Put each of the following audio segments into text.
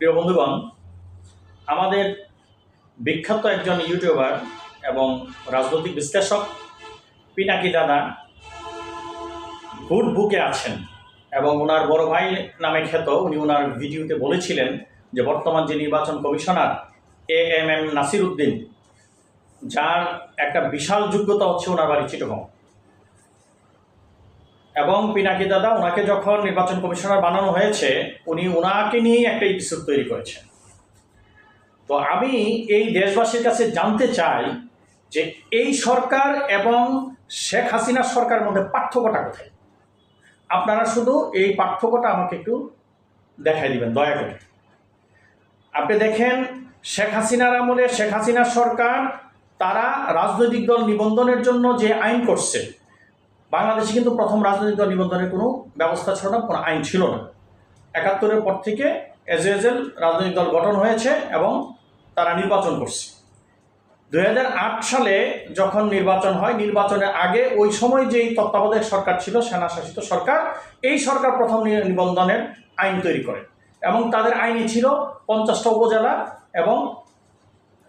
প্রিয় বন্ধুগণ, আমাদের বিখ্যাত একজন ইউটিউবার এবং রাজনৈতিক বিশ্লেষক পিনাকি দাদা গুড বুকে আছেন এবং ওনার বড় ভাই নামে খ্যাত, উনি ওনার ভিডিওতে বলেছিলেন যে বর্তমান যে নির্বাচন commissioner A M M Nasir Uddin যার একটা বিশাল যোগ্যতা হচ্ছে ওনার বাড়ি চিটগং এবং পিনাকি দাদা ওনাকে যখন নির্বাচন কমিশনার বানানো হয়েছে, উনি ওনাকে নিয়েই একটা এপিসোড তৈরি করেছেন। তো আমি এই দেশবাসীর কাছে জানতে চাই যে এই সরকার এবং শেখ হাসিনার সরকারের মধ্যে পার্থক্যটা কোথায়? আপনারা শুধু এই পার্থক্যটা আমাকে একটু দেখাই দিবেন, দয়া করে। আপনি দেখেন, শেখ হাসিনার আমলে শেখ হাসিনার সরকার, তারা রাজনৈতিক দল নিবন্ধনের জন্য যে আইন করছে বাংলাদেশে কিন্তু প্রথম রাজনৈতিক দল নিবন্ধনের কোনো ব্যবস্থা ছিল না, কোনো আইন ছিল না। একাত্তরের পর থেকে এজ এজেল রাজনৈতিক দল গঠন হয়েছে এবং তারা নির্বাচন করছে। দু হাজার আট সালে যখন নির্বাচন হয়, নির্বাচনের আগে ওই সময় যেই তত্ত্বাবধায়ক সরকার ছিল, সেনাশাসিত সরকার, এই সরকার প্রথম নিবন্ধনের আইন তৈরি করে এবং তাদের আইনে ছিল পঞ্চাশটা উপজেলা এবং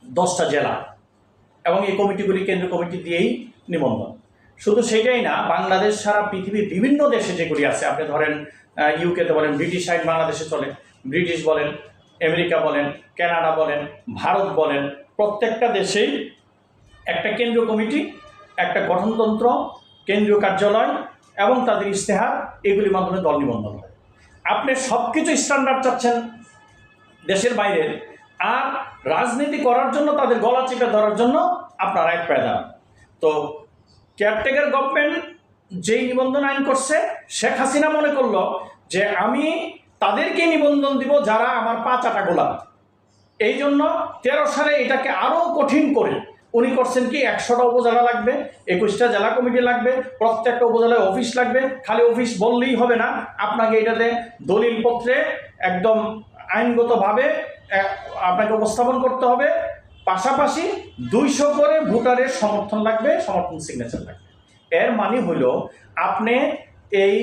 দশটা জেলা এবং এই কমিটিগুলি কেন্দ্রীয় কমিটি দিয়েই নিবন্ধন। শুধু সেটাই না, বাংলাদেশ সারা পৃথিবীর বিভিন্ন দেশে যেগুলি আছে, আপনি ধরেন ইউকেতে বলেন ব্রিটিশ সাইড বাংলাদেশে চলে ব্রিটিশ বলেন আমেরিকা বলেন কানাডা বলেন, ভারত বলেন, প্রত্যেকটা দেশেই একটা কেন্দ্রীয় কমিটি, একটা গঠনতন্ত্র, কেন্দ্রীয় কার্যালয় এবং তাদের ইশতেহার, এগুলির মাধ্যমে দল নিবন্ধন হয়। আপনি সব কিছু স্ট্যান্ডার্ড চাচ্ছেন দেশের বাইরে, আর রাজনীতি করার জন্য, তাদের গলা চেপে ধরার জন্য আপনারা এক পায়ে তো কেয়ারটেকার গভর্নমেন্ট যেই নিবন্ধন আইন করছে, শেখ হাসিনা মনে করল যে আমি তাদেরকে নিবন্ধন দিব যারা আমার পা চাটা গোলাম এই জন্য তেরো সালে এটাকে আরও কঠিন করে উনি করছেন কি, একশোটা উপজেলা লাগবে, একুশটা জেলা কমিটি লাগবে, প্রত্যেকটা উপজেলায় অফিস লাগবে, খালি অফিস বললেই হবে না, আপনাকে এটাতে দলিলপত্রে একদম আইনগতভাবে আপনাকে উপস্থাপন করতে হবে পাশাপাশি দুইশো করে ভোটারের সমর্থন লাগবে, সমর্থন সিগনেচার লাগবে। এর মানে হইল আপনি এই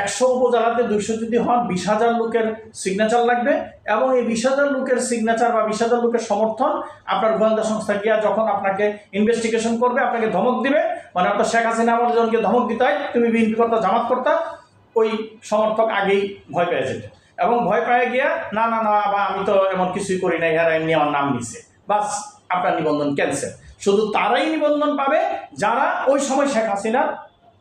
একশো উপজেলাতে দুইশো যদি হন, বিশ হাজার লোকের সিগনেচার লাগবে এবং এই বিশ হাজার লোকের সিগনেচার বা বিশ হাজার লোকের সমর্থন আপনার গোয়েন্দা সংস্থা গিয়া যখন আপনাকে ইনভেস্টিগেশন করবে, আপনাকে ধমক দিবে মানে আপনার শেখ হাসিনা আমার জনকে ধমক দিতে হয় তুমি বিএনপি করতা জামাত করতা, ওই সমর্থক আগেই ভয় পেয়ে যেত। এবং ভয় পেয়ে গিয়া, না না না, বা আমি তো এমন কিছুই করি না এরা এমনি আমার নাম নিছে। বাস আপনার নিবন্ধন ক্যান্সেল শুধু তারাই নিবন্ধন পাবে, যারা ওই সময় শেখ হাসিনার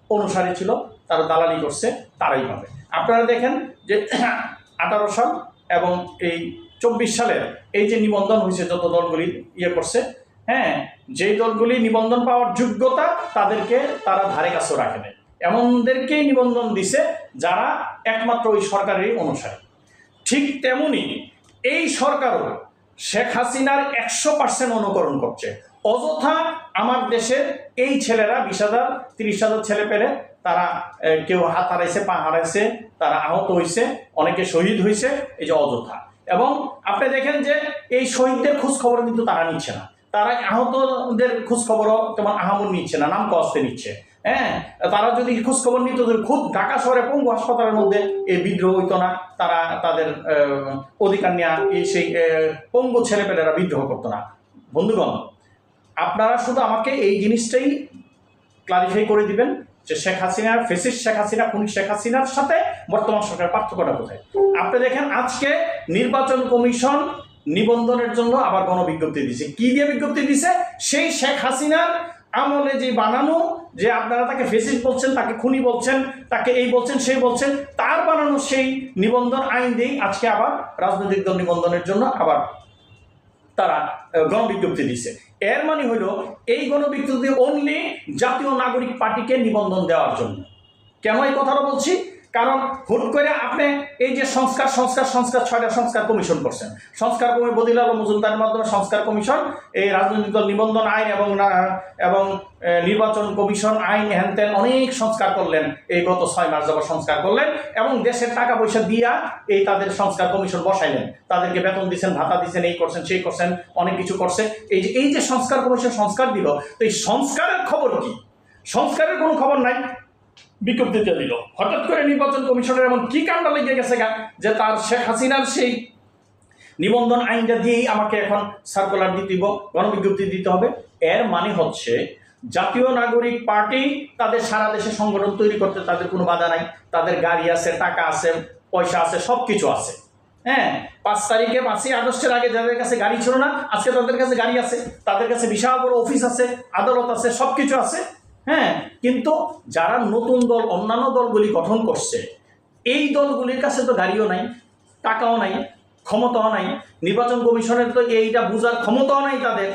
অনুসারী ছিল, তারা দালালি করছে, তারাই পাবে। আপনারা দেখেন যে আঠারো সাল এবং এই চব্বিশ সালের এই যে নিবন্ধন হয়েছে, যত দলগুলি ইয়ে করছে হ্যাঁ যেই দলগুলি নিবন্ধন পাওয়ার যোগ্যতা, তাদেরকে তারা ধারে কাছেও রাখে নেয় এমনদেরকেই নিবন্ধন দিছে যারা একমাত্র ওই সরকারেরই অনুসারী। ঠিক তেমনি এই সরকারও শেখ হাসিনার একশো পার্সেন্ট অনুকরণ করছে। অযথা আমার দেশের এই ছেলেরা, বিশ হাজার, তিরিশ হাজার ছেলে পেলে তারা কেউ হাত হারাইছে, পা হারাইছে, তারা আহত হয়েছে অনেকে শহীদ হয়েছে এই যে অযথা। এবং আপনি দেখেন যে এই শহীদদের খোঁজ খবর কিন্তু তারা নিচ্ছে না। তারা আহতদের খোঁজ খবরও তেমন আহামন নিচ্ছে না, নাম কস্তে নিচ্ছে। হ্যাঁ তারা যদি খোঁজ খবর নিত খুব ঢাকা শহরে পঙ্গু হাসপাতালের মধ্যে এই বিদ্রোহ হইতো না, তারা তাদের অধিকার নেওয়া এই সেই পঙ্গু ছেলেপেলেরা বিদ্রোহ করতো না। বন্ধুগণ, আপনারা শুধু আমাকে এই জিনিসটাই ক্লারিফাই করে দিবেন যে শেখ হাসিনার ফেসিস শেখ হাসিনা, খুনি শেখ হাসিনার সাথে বর্তমান সরকারের পার্থক্যটা কোথায়? আপনি দেখেন আজকে নির্বাচন কমিশন নিবন্ধনের জন্য আবার গণবিজ্ঞপ্তি দিছে। কি দিয়ে বিজ্ঞপ্তি দিছে? সেই শেখ হাসিনার আমলে যে বানানো, যে আপনারা তাকে ফেসিস বলছেন, তাকে খুনি বলছেন, তাকে এই বলছেন সেই বলছেন, তার বানানো সেই নিবন্ধন আইন দিয়েই আজকে আবার রাজনৈতিক দল নিবন্ধনের জন্য আবার তারা গণবিজ্ঞপ্তি দিছে এর মানে হলো, এই গণবিজ্ঞপ্তি অনলি জাতীয় নাগরিক পার্টিকে নিবন্ধন দেওয়ার জন্য। কেন এই কথাটা বলছি? কারণ হুট করে আপনি এই যে সংস্কার সংস্কার সংস্কার, ছয়টা সংস্কার কমিশন করছেন। সংস্কার কমি বদিল আলম মজুমদারের মাধ্যমে সংস্কার কমিশন, এই রাজনৈতিক দল নিবন্ধন আইন এবং এবং নির্বাচন কমিশন আইন হ্যানত্যান অনেক সংস্কার করলেন। এই গত ছয় মাস যাবত সংস্কার করলেন এবং দেশের টাকা পয়সা দিয়া এই তাদের সংস্কার কমিশন বসাইলেন। তাদেরকে বেতন দিচ্ছেন ভাতা দিচ্ছেন এই করছেন, সেই করছেন, অনেক কিছু করছে। এই যে এই যে সংস্কার কমিশন সংস্কার দিল, তো এই সংস্কারের খবর কি? সংস্কারের কোনো খবর নাই। বিজ্ঞপ্তিতে দিল। হঠাৎ করে নির্বাচন কমিশনের এমন কি কাণ্ড লেগে গেছে গা যে তার শেখ হাসিনার সেই নিবন্ধন আইনটা দিয়েই আমাকে এখন সার্কুলার দিতে গণবিজ্ঞপ্তি দিতে হবে। এর মানে হচ্ছে জাতীয় নাগরিক পার্টি তাদের সারা দেশে সংগঠন তৈরি করতে তাদের কোনো বাধা নাই। তাদের গাড়ি আছে, টাকা আছে, পয়সা আছে সব কিছু আছে। হ্যাঁ পাঁচ তারিখে পাঁচই আগস্টের আগে যাদের কাছে গাড়ি ছিল না, আজকে তাদের কাছে গাড়ি আছে, তাদের কাছে বিশাল বড় অফিস আছে, আদালত আছে সব কিছু আছে। হ্যাঁ কিন্তু যারা নতুন দল, অন্যান্য দলগুলি গঠন করছে, এই দলগুলির কাছে তো গাড়িও নাই, টাকাও নাই, ক্ষমতাও নাই, নির্বাচন কমিশনের তো এইটা বোঝার ক্ষমতাও নাই তাদের,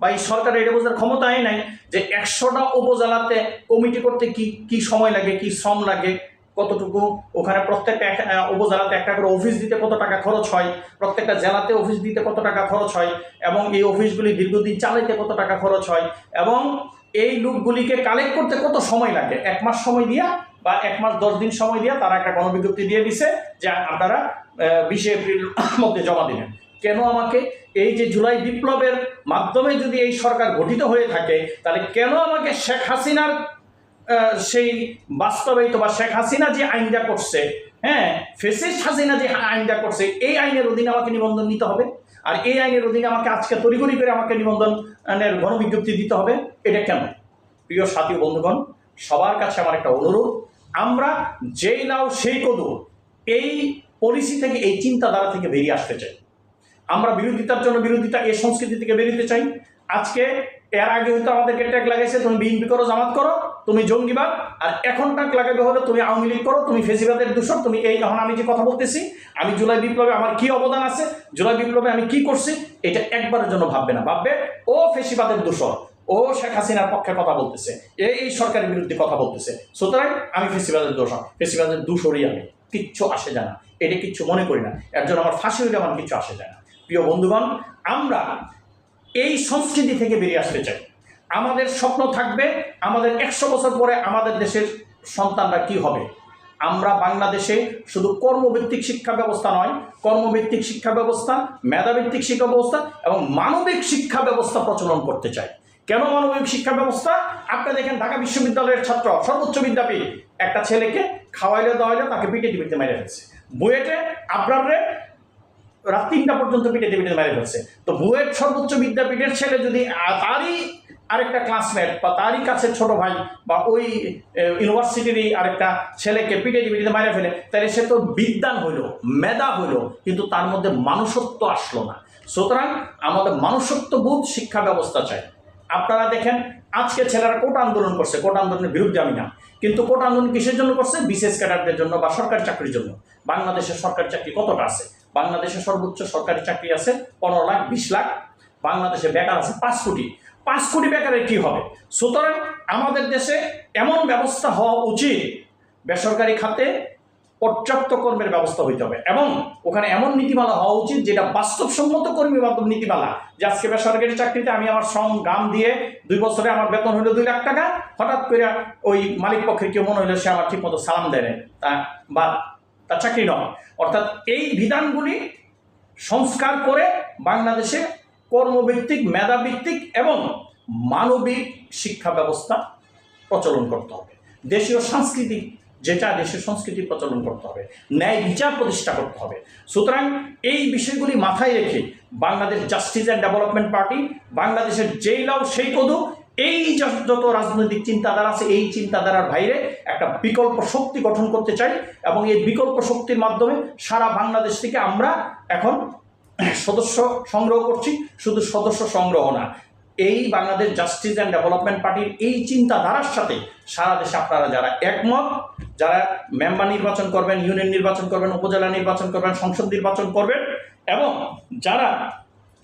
বা এই সরকারের এটা বোঝার ক্ষমতাই নাই যে একশোটা উপজেলাতে কমিটি করতে কি কি সময় লাগে, কি শ্রম লাগে, কতটুকু, ওখানে প্রত্যেকটা উপজেলাতে একটা করে অফিস দিতে কত টাকা খরচ হয়, প্রত্যেকটা জেলাতে অফিস দিতে কত টাকা খরচ হয়, এবং এই অফিসগুলি দীর্ঘদিন চালাইতে কত টাকা খরচ হয়, এবং এই লোকগুলিকে কালেক্ট করতে কত সময় লাগে? এক মাস সময় দিয়া বা এক মাস দশ দিন সময় দিয়া তারা একটা গণবিজ্ঞপ্তি দিয়ে দিছে যে আপনারা বিশে এপ্রিল মধ্যে জমা দিবেন। কেন আমাকে এই যে জুলাই বিপ্লবের মাধ্যমে যদি এই সরকার গঠিত হয়ে থাকে, তাহলে কেন আমাকে শেখ হাসিনার সেই বাস্তবায়িত বা শেখ হাসিনা যে আইনটা করছে হ্যাঁ ফেসিস্ট হাসিনা যে আইনটা করছে, এই আইনের অধীনে আমাকে নিবন্ধন নিতে হবে? আর এই আইনের অধীনে আমাকে আজকে তরিগরি করে আমাকে নিবন্ধনের গণবিজ্ঞপ্তি দিতে হবে, এটা কেন? প্রিয় সাথী বন্ধুগণ, সবার কাছে আমার একটা অনুরোধ, আমরা যেই নাও সেই কদু এই পলিসি থেকে, এই চিন্তাধারা থেকে বেরিয়ে আসতে চাই। আমরা বিরোধিতার জন্য বিরোধিতা, এই সংস্কৃতি থেকে বেরোতে চাই। আজকে এর আগে হয়তো আমাদেরকে ট্যাগ লাগাইছে, তুমি বিএনপি করো, জামাত করো, তুমি জঙ্গিবাদ আর এখন ট্যাগ লাগাবে হলে তুমি আওয়ামী লীগ করো, তুমি ফেসিবাদের দূষণ তুমি এই এখন আমি যে কথা বলতেছি, আমি জুলাই বিপ্লবে আমার কি অবদান আছে, জুলাই বিপ্লবে আমি কি করছি, এটা একবারের জন্য ভাববে না, ভাববে, ও ফেসিবাদের দূষণ ও শেখ হাসিনার পক্ষে কথা বলতেছে এই সরকারের বিরুদ্ধে কথা বলতেছে, সুতরাং আমি ফেসিবাদের দোষণ ফেসিবাদের দূষরই আমি, কিচ্ছু আসে যায় না, এটা কিচ্ছু মনে করি না, এর জন্য আমার ফাঁসি হইলে আমার কিচ্ছু আসে যায় না। প্রিয় বন্ধুগণ, আমরা এই সংস্কৃতি থেকে বেরিয়ে আসতে চাই। আমাদের স্বপ্ন থাকবে, আমাদের একশো বছর পরে আমাদের দেশের সন্তানরা কি হবে? আমরা বাংলাদেশে শুধু কর্মভিত্তিক শিক্ষা ব্যবস্থা নয়, কর্মভিত্তিক শিক্ষা ব্যবস্থা, মেধাভিত্তিক শিক্ষা ব্যবস্থা এবং মানবিক শিক্ষা ব্যবস্থা প্রচলন করতে চাই। কেন মানবিক শিক্ষা ব্যবস্থা? আপনি দেখেন ঢাকা বিশ্ববিদ্যালয়ের ছাত্র, সর্বোচ্চ বিদ্যাপীঠ, একটা ছেলেকে খাওয়াইলে, দাওয়াইলে তাকে পিটে টিপিতে মেরে ফেলছে। বুয়েটে আপনারে রাত তিনটা পর্যন্ত পিটে টিপিতে মেরে ফেলছে। তো বুয়েট সর্বোচ্চ বিদ্যাপীঠের ছেলে যদি তারই আরেকটা ক্লাসমেট বা তারই কাছে ছোট ভাই বা ওই ইউনিভার্সিটিরই আরেকটা ছেলেকে পিটে টিপিতে মেরে ফেলে, তাহলে সে তো বিদ্যান হইল, মেধা হইল, কিন্তু তার মধ্যে মানুষত্ব আসলো না। সুতরাং আমাদের মানুষত্ব বোধ শিক্ষা ব্যবস্থা চাই। আপনারা দেখেন, আজকে ছেলেরা কোটা আন্দোলন করছে, কোটা আন্দোলনের বিরুদ্ধে আমি না। কিন্তু কোটা আন্দোলন কিসের জন্য করছে? বিশেষ ক্যাডারদের জন্য বা সরকারি চাকরির জন্য। বাংলাদেশের সরকারি চাকরি কতটা আছে? বাংলাদেশে সর্বোচ্চ সরকারি চাকরি আছে পনেরো লাখ বিশ লাখ। বাংলাদেশে বেকার আছে পাঁচ কোটি। পাঁচ কোটি বেকারের কি হবে? সুতরাং আমাদের দেশে এমন ব্যবস্থা হওয়া উচিত বেসরকারি খাতে পর্যাপ্ত কর্মের ব্যবস্থা হইতে হবে। এবং ওখানে এমন নীতিমালা হওয়া উচিত যেটা বাস্তবসম্মত কর্মী বান্ধব নীতিমালা। যে আজকে বেসরকারি চাকরিতে আমি আমার শ্রম গাম দিয়ে দুই বছরে আমার বেতন হলো দুই লাখ টাকা হঠাৎ করে ওই মালিক পক্ষের কেউ মনে হলো সে আমার ঠিক মতো সালাম দেয় না, তা বা তার চাকরি নয়? অর্থাৎ এই বিধানগুলি সংস্কার করে বাংলাদেশে কর্মভিত্তিক, মেধাভিত্তিক এবং মানবিক শিক্ষা ব্যবস্থা প্রচলন করতে হবে। দেশীয় সাংস্কৃতিক যেটা দেশের সংস্কৃতি প্রচলন করতে হবে, ন্যায় বিচার প্রতিষ্ঠা করতে হবে। সুতরাং এই বিষয়গুলি মাথায় রেখে Bangladesh justice and development party, বাংলাদেশের যেই লাভ সেই কদু এই যত রাজনৈতিক চিন্তাধারা আছে, এই চিন্তাধারার বাইরে একটা বিকল্প শক্তি গঠন করতে চাই এবং এই বিকল্প শক্তির মাধ্যমে সারা বাংলাদেশ থেকে আমরা এখন সদস্য সংগ্রহ করছি, শুধু সদস্য সংগ্রহ না। এই বাংলাদেশ জাস্টিস অ্যান্ড ডেভেলপমেন্ট পার্টির এই চিন্তাধারার সাথে সারা দেশে আপনারা যারা একমত, যারা মেম্বার নির্বাচন করবেন, ইউনিয়ন নির্বাচন করবেন, উপজেলা নির্বাচন করবেন, সংসদ নির্বাচন করবেন এবং যারা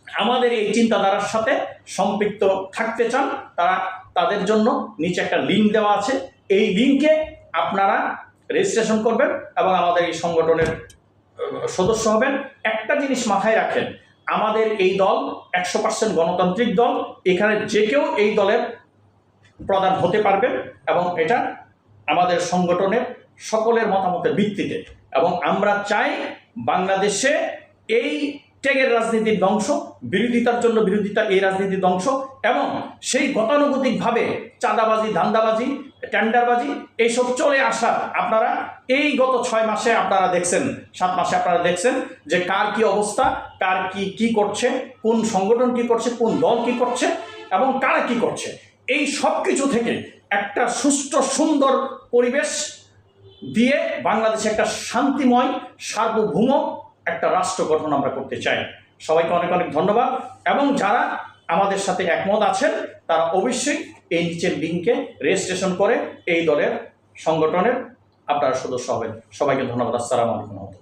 আমাদের এই চিন্তাধারার সাথে সম্পৃক্ত থাকতে চান, তারা তাদের জন্য নিচে একটা লিঙ্ক দেওয়া আছে। এই লিঙ্কে আপনারা রেজিস্ট্রেশন করবেন এবং আমাদের এই সংগঠনের সদস্য হবেন। একটা জিনিস মাথায় রাখেন, আমাদের এই দল একশো পার্সেন্ট গণতান্ত্রিক দল, এখানে যে কেউ এই দলের প্রধান হতে পারবেন এবং এটা আমাদের সংগঠনের সকলের মতামতের ভিত্তিতে। এবং আমরা চাই বাংলাদেশে এই ত্যাগের রাজনীতির ধ্বংস, বিরোধিতার জন্য বিরোধিতা এই রাজনীতির ধ্বংস, এবং সেই গতানুগতিকভাবে চাঁদাবাজি, ধান্দাবাজি, টেন্ডারবাজি, এইসব চলে আসা আপনারা এই গত ছয় মাসে আপনারা দেখছেন, সাত মাসে আপনারা দেখছেন যে কার কি অবস্থা, কার কি কি করছে, কোন সংগঠন কি করছে, কোন দল কি করছে, এবং কারা কি করছে। এই সব কিছু থেকে একটা সুষ্ঠু, সুন্দর পরিবেশ দিয়ে বাংলাদেশে একটা শান্তিময়, সার্বভৌম একটা রাষ্ট্র গঠন আমরা করতে চাই। সবাইকে অনেক অনেক ধন্যবাদ। এবং যারা আমাদের সাথে একমত আছেন, তারা অবশ্যই এই নিচের লিঙ্কে রেজিস্ট্রেশন করে এই দলের সংগঠনের আপনারা সদস্য হবেন। সবাইকে ধন্যবাদ। আসসালামু আলাইকুম।